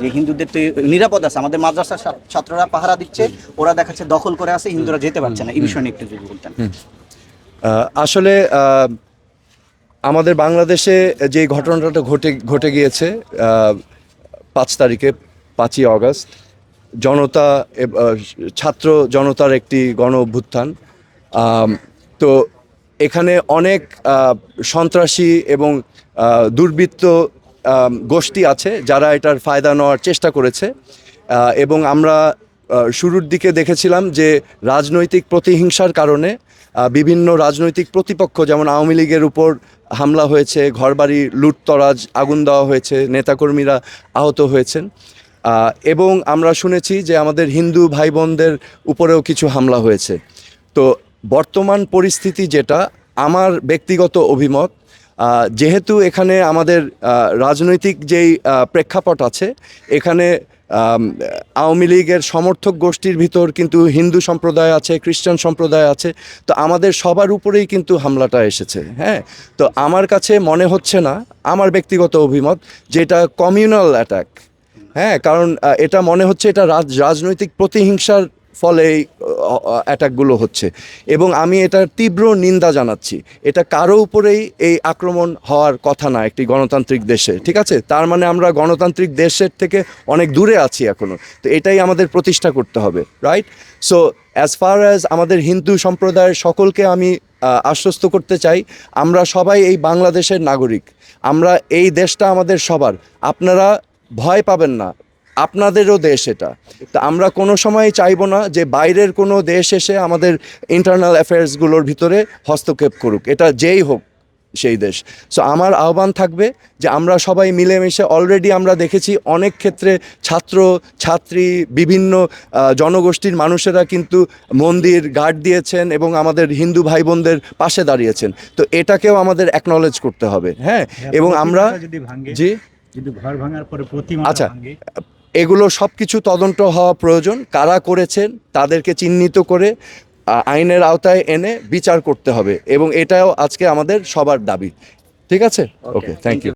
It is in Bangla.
যে হিন্দুদের তো নিরাপদ আছে। আমাদের মাদ্রাসার ছাত্ররা পাহারা দিচ্ছে, ওরা দেখাচ্ছে দখল করে আছে, হিন্দুরা যেতে পারছে না। এই বিষয় নিয়ে একটু যদি বলতেন। আসলে আমাদের বাংলাদেশে যে ঘটনাটা ঘটে ঘটে গিয়েছে পাঁচ তারিখে, পাঁচই আগস্ট, জনতা ছাত্র জনতার একটি গণ অভ্যুত্থান। তো এখানে অনেক সন্ত্রাসী এবং দুর্বৃত্ত গোষ্ঠী আছে যারা এটার ফায়দা নেওয়ার চেষ্টা করেছে। এবং আমরা শুরুর দিকে দেখেছিলাম যে রাজনৈতিক প্রতিহিংসার কারণে বিভিন্ন রাজনৈতিক প্রতিপক্ষ যেমন আওয়ামী লীগের উপর হামলা হয়েছে, ঘরবাড়ি লুটতরাজ, আগুন দেওয়া হয়েছে, নেতাকর্মীরা আহত হয়েছেন। এবং আমরা শুনেছি যে আমাদের হিন্দু ভাই বোনদের উপরেও কিছু হামলা হয়েছে। তো বর্তমান পরিস্থিতি যেটা, আমার ব্যক্তিগত অভিমত যেহেতু এখানে আমাদের রাজনৈতিক যেই প্রেক্ষাপট আছে, এখানে আওয়ামী লীগের সমর্থক গোষ্ঠীর ভিতর কিন্তু হিন্দু সম্প্রদায় আছে, খ্রিস্টান সম্প্রদায় আছে, তো আমাদের সবার উপরেই কিন্তু হামলাটা এসেছে হ্যাঁ? তো আমার কাছে মনে হচ্ছে না, আমার ব্যক্তিগত অভিমত, যে এটা কমিউনাল অ্যাটাক হ্যাঁ? কারণ এটা মনে হচ্ছে এটা রাজ- রাজনৈতিক প্রতিহিংসার ফলে এই অ্যাটাকগুলো হচ্ছে। এবং আমি এটার তীব্র নিন্দা জানাচ্ছি। এটা কারও উপরেই এই আক্রমণ হওয়ার কথা না, একটি গণতান্ত্রিক দেশে, ঠিক আছে? তার মানে আমরা গণতান্ত্রিক দেশের থেকে অনেক দূরে আছি এখনও তো এটাই আমাদের প্রতিষ্ঠা করতে হবে right so as far as আমাদের হিন্দু সম্প্রদায়ের সকলকে আমি আশ্বস্ত করতে চাই, আমরা সবাই এই বাংলাদেশের নাগরিক। আমরা এই দেশটা আমাদের সবার। আপনারা ভয় পাবেন না। আপনাদেরও দেশ এটা। তা আমরা কোনো সময় চাইব না যে বাইরের কোনো দেশ এসে আমাদের ইন্টারনাল অ্যাফেয়ার্সগুলোর ভিতরে হস্তক্ষেপ করুক। এটা যেই হোক সেই দেশ। সো আমার আহ্বান থাকবে যে আমরা সবাই মিলেমিশে অলরেডি আমরা দেখেছি অনেক ক্ষেত্রে ছাত্র ছাত্রী বিভিন্ন জনগোষ্ঠীর মানুষেরা কিন্তু মন্দির গার্ড দিয়েছেন এবং আমাদের হিন্দু ভাই বোনদের পাশে দাঁড়িয়েছেন। তো এটাকেও আমাদের অ্যাকনলেজ করতে হবে। হ্যাঁ? এবং আমরা প্রতিমাটা যদি ভাঙে জি? যদি ঘর ভাঙার পরে প্রতিমা আচ্ছা। এগুলো সব কিছু তদন্ত হওয়া প্রয়োজন। কারা করেছেন তাদেরকে চিহ্নিত করে আইনের আওতায় এনে বিচার করতে হবে এবং এটাও আজকে আমাদের সবার দাবি। ঠিক আছে? Okay thank you